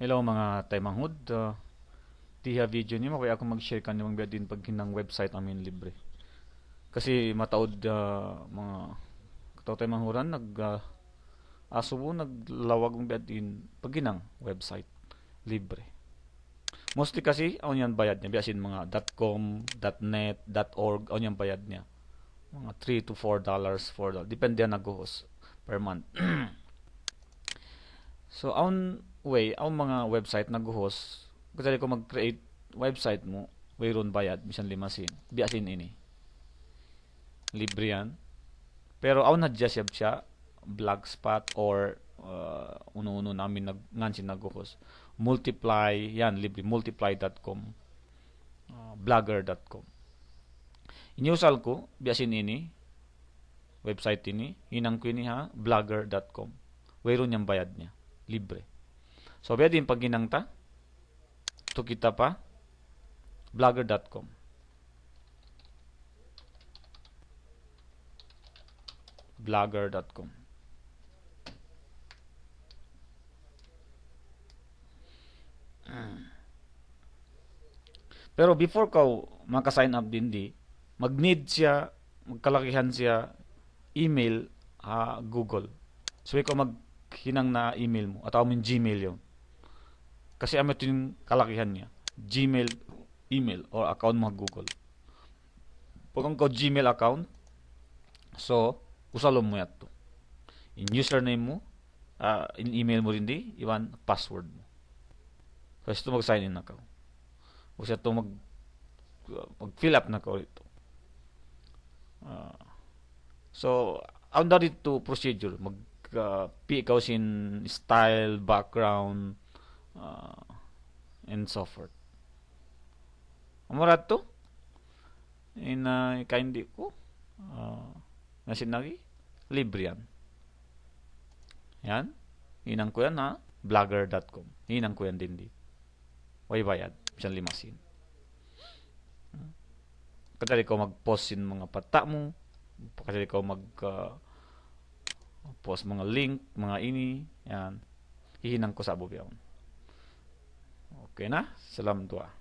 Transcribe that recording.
Hello mga taymanghod. Uh, tiha video niyo kaya ako mag-share kan yung din pag hinang website amin libre. Kasi mataod uh, mga kataw taymanghuran nag uh, asubo naglawag ng din pag hinang website libre. Mostly kasi on yan bayad niya biasin mga .com, .net, .org on yan bayad niya. Mga 3 to 4 dollars, 4 dollars. Depende yan nag-host per month. so on way ang mga website nag-host kasi ko mag-create website mo wayron bayad bisan limasin biasin ini. Libre yan. Pero aw nadya siya siya blogspot or uh, uno-uno namin nag ngansin nag-host. Multiply yan libre. Multiply.com uh, blogger.com iniusal ko biasin ini website ini hinang ko ini ha blogger.com wayron yang bayad niya. Libre So, pwede yung pag ginangta. Ito kita pa. Blogger.com. Blogger.com. Pero before ka maka-sign up din di, mag-need siya, magkalakihan siya email ha Google. So ikaw mag hinang na email mo at mo Gmail yon kasi amo ito yung kalakihan niya. Gmail email or account mo Google. Pag ang Gmail account, so, usalom mo yato. In username mo, uh, in email mo rin di, iwan password mo. So, ito mag-sign in na ka. O siya ito mag, mag-fill up na ka ito. Uh, so, under dito procedure, mag uh, ikaw sin style, background, uh, and so forth. Amurat to? In uh, hindi ko uh, na sinagi yan. Yan. Inang ko yan ha. Blogger.com. Inang ko yan din di. Way bayad. Siyang limasin. Kadali ko mag-post sin mga pata mo. Kadali ko mag uh, post mga link, mga ini. Yan. Hihinang ko sa abubiyaw. Okay, nah, salam dua.